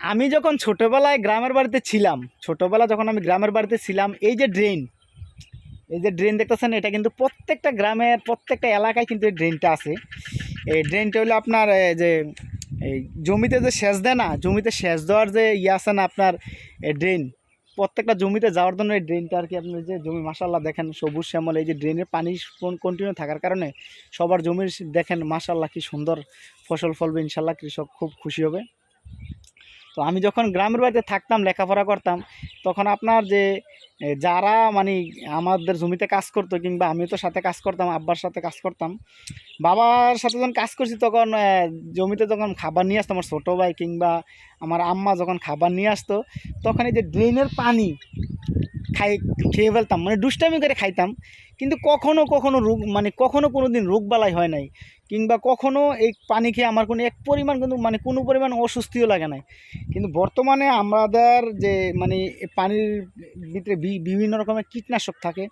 আমি যখন ছোটোবেলায় গ্রামের বাড়িতে ছিলাম, ছোটোবেলা যখন আমি গ্রামের বাড়িতে ছিলাম, এই যে ড্রেন এই যে ড্রেন দেখতেছেন, এটা কিন্তু প্রত্যেকটা গ্রামের, প্রত্যেকটা এলাকায় কিন্তু এই ড্রেনটা আছে। এই ড্রেনটা হলো আপনার যে, এই জমিতে যে সেচ দেয় না, জমিতে সেচ দেওয়ার যে ইয়ে আছে না আপনার ড্রেন প্রত্যেকটা জমিতে যাওয়ার জন্য এই ড্রেনটা আর কি আপনি যে জমি মাসাল্লাহ দেখেন, সবুজ শ্যামল, এই যে ড্রেনের পানি কন্টিনিউ থাকার কারণে সবার জমির দেখেন মাসাল্লাহ কি সুন্দর ফসল ফলবে ইনশাল্লাহ কৃষক খুব খুশি হবে। তো আমি যখন গ্রামের বাড়িতে থাকতাম, লেখাপড়া করতাম, তখন আপনার যে যারা মানে আমাদের জমিতে কাজ করতো কিংবা আমি তো সাথে কাজ করতাম, আব্বার সাথে কাজ করতাম, বাবার সাথে যখন কাজ করছি তখন জমিতে যখন খাবার নিয়ে আসতাম আমার ছোটো ভাই কিংবা আমার আম্মা যখন খাবার নিয়ে আসতো, তখন এই যে ড্রেনের পানি খাই, খেয়ে ফেলতাম মানে দুষ্টামি করে খাইতাম। কিন্তু কখনো কখনো রোগ মানে কখনো কোনো দিন রোগবালাই হয় নাই, কিংবা কখনো এই পানি খেয়ে আমার কোনো এক পরিমাণ কিন্তু মানে কোনো পরিমাণ অস্বস্তিও লাগে নাই। কিন্তু বর্তমানে আমাদের যে মানে পানির ভিতরে বিভিন্ন রকমের কীটনাশক থাকে,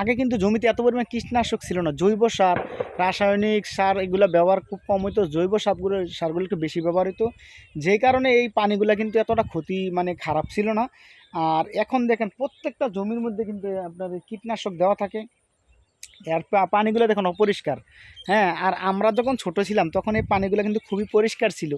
আগে কিন্তু জমিতে এত পরিমাণ কীটনাশক ছিল না। জৈব সার, রাসায়নিক সার এগুলো ব্যবহার খুব কম হতো জৈব সারগুলো সারগুলো একটু বেশি ব্যবহার হতো যে কারণে এই পানিগুলো কিন্তু এতটা ক্ষতি মানে খারাপ ছিল না। আর এখন দেখেন প্রত্যেকটা জমির মধ্যে কিন্তু আপনার কীটনাশক দেওয়া থাকে। এর পানিগুলো দেখুন অপরিষ্কার হ্যাঁ আর আমরা যখন ছোট ছিলাম, তখন এই পানিগুলো কিন্তু খুবই পরিষ্কার ছিল।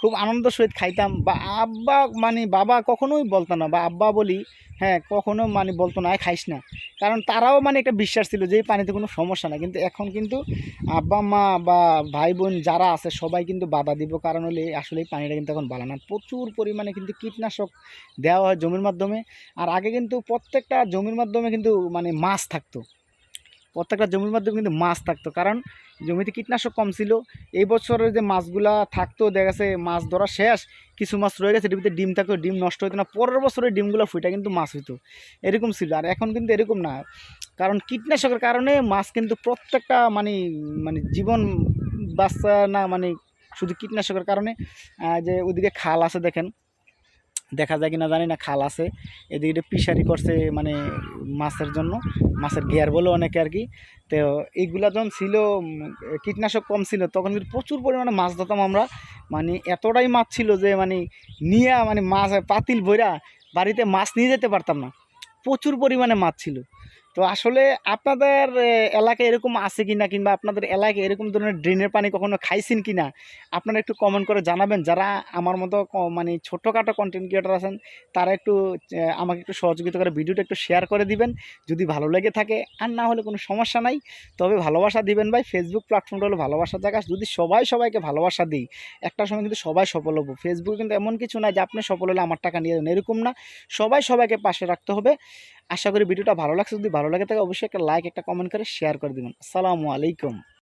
খুব আনন্দ সহিত খাইতাম। বা আব্বা মানে বাবা কখনোই বলতো না, বা আব্বা বলি হ্যাঁ কখনো মানে বলতো না "এই খাইস না। কারণ তারাও মানে একটা বিশ্বাস ছিল যে এই পানিতে কোনো সমস্যা না কিন্তু এখন কিন্তু আব্বা, মা বা ভাই, বোন যারা আছে, সবাই কিন্তু বাধা দিব। কারণ হলে আসলে এই পানিটা কিন্তু এখন ভালো না। প্রচুর পরিমাণে কিন্তু কীটনাশক দেওয়া হয় জমির মাধ্যমে। আর আগে কিন্তু প্রত্যেকটা জমির মাধ্যমে কিন্তু মানে মাছ থাকতো। প্রত্যেকটা জমির মাধ্যমে কিন্তু মাছ থাকতো, কারণ জমিতে কীটনাশক কম ছিল। এই বছরের যে মাছগুলা থাকতো, দেখা গেছে মাছ ধরা শেষ, কিছু মাছ রয়ে গেছে ডিমিতে ডিম থাকতো, ডিম নষ্ট হতো না। পরের বছরের ডিমগুলো ফুটা কিন্তু মাছ হইতো। এরকম ছিল, আর এখন কিন্তু এরকম না। কারণ কীটনাশকের কারণে মাছ কিন্তু প্রত্যেকটা মানে মানে জীবন বাচ্চা না মানে শুধু কীটনাশকের কারণে যে ওদিকে খাল আছে দেখেন দেখা যায় কি না জানি না, খাল আছে। এদিকে একটু পিসারি করছে মানে মাছের জন্য, মাছের গিয়ার বলে অনেকে আর কি। তো এইগুলা যখন ছিল কীটনাশক কম ছিল, তখন কিন্তু প্রচুর পরিমাণে মাছ ধরতাম আমরা। মানে এতটাই মাছ ছিল যে মানে নিয়ে মানে মাছ পাতিল ভৈরা বাড়িতে মাছ নিয়ে যেতে পারতাম না। প্রচুর পরিমাণে মাছ ছিল। তো আসলে আপনাদের এলাকায় এরকম আছে কি না কিংবা আপনাদের এলাকায় এরকম ধরনের ড্রেনের পানি কখনো খাইছেন কি না আপনারা একটু কমেন্ট করে জানাবেন। যারা আমার মতো মানে ছোটোখাটো কন্টেন্ট ক্রিয়েটার আছেন, তারা একটু আমাকে একটু সহযোগিতা করে ভিডিওটা একটু শেয়ার করে দিবেন। যদি ভালো লেগে থাকে, আর না হলে কোনো সমস্যা নাই। তবে ভালোবাসা দিবেন ভাই। ফেসবুক প্ল্যাটফর্মটা হলো ভালোবাসার জায়গা। যদি সবাই সবাইকে ভালোবাসা দিই, একটা সময় কিন্তু সবাই সফল হব। ফেসবুকে কিন্তু এমন কিছু না যে আপনি সফল হলে আমার টাকা নিয়ে যাবেন। এরকম না। সবাই সবাইকে পাশে রাখতে হবে। আশা করি ভিডিওটা ভালো লাগছে। যদি ভালো লাগে থাকে অবশ্যই একটা লাইক একটা কমেন্ট করে শেয়ার করে দেবেন। আসসালামু আলাইকুম।